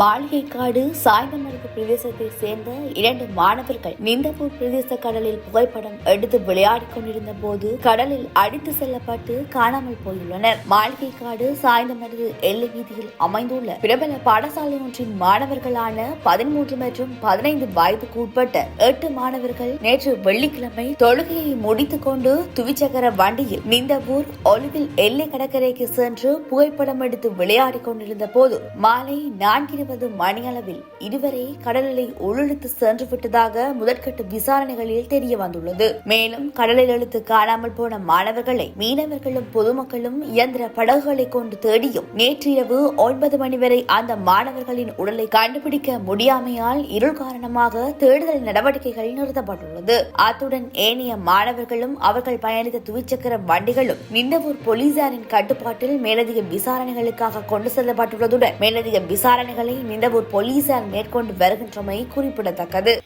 மாளிகைக்காடு சாய்ந்தமருது பிரதேசத்தை சேர்ந்த இரண்டு மாணவர்கள் நிந்தபூர் பிரதேச கடலில் புகைப்படம் எடுத்து விளையாடிக் கொண்டிருந்த போது கடலில் அடித்து செல்லப்பட்டு காணாமல் போயுள்ளனர். மாளிகைக்காடு சாய்ந்தமருது எல்லை வீதியில் அமைந்துள்ள பிரபல பாடசாலை ஒன்றின் மாணவர்களான பதிமூன்று மற்றும் பதினைந்து வயதுக்கு உட்பட்ட எட்டு மாணவர்கள் நேற்று வெள்ளிக்கிழமை தொழுகையை முடித்துக் கொண்டு துவிச்சக்கர வண்டியில் நிந்தபூர் ஒலிவில் எல்லை கடற்கரைக்கு சென்று புகைப்படம் எடுத்து விளையாடிக் கொண்டிருந்த போது மாலை நான்கிருபது மணியளவில் இருவரை கடலில் உழுத்து சென்று விட்டதாக முதற்கட்ட விசாரணைகளில் தெரிய வந்துள்ளது மேலும் கடலில் இழுத்து காணாமல் போன மாணவர்களை மீனவர்களும் பொதுமக்களும் இயந்திர படகுகளை கொண்டு தேடியும் நேற்று இரவு ஒன்பது மணி வரை அந்த மாணவர்களின் உடலை கண்டுபிடிக்க முடியாமையால் இருள் காரணமாக தேடுதல் நடவடிக்கைகள் நிறுத்தப்பட்டுள்ளது. அத்துடன் ஏனைய மாணவர்களும் அவர்கள் பயணித்த துவிச்சக்கர வண்டிகளும் நிந்தவூர் போலீசாரின் கட்டுப்பாட்டில் மேலதிக விசாரணைகளுக்காக கொண்டு செல்லப்பட்டுள்ளதுடன் மேலதிக விசாரணைகளை நிந்தவூர் போலீசார் மேற்கொண்டு வருகின்றமை குறிப்பிடத்தக்கது.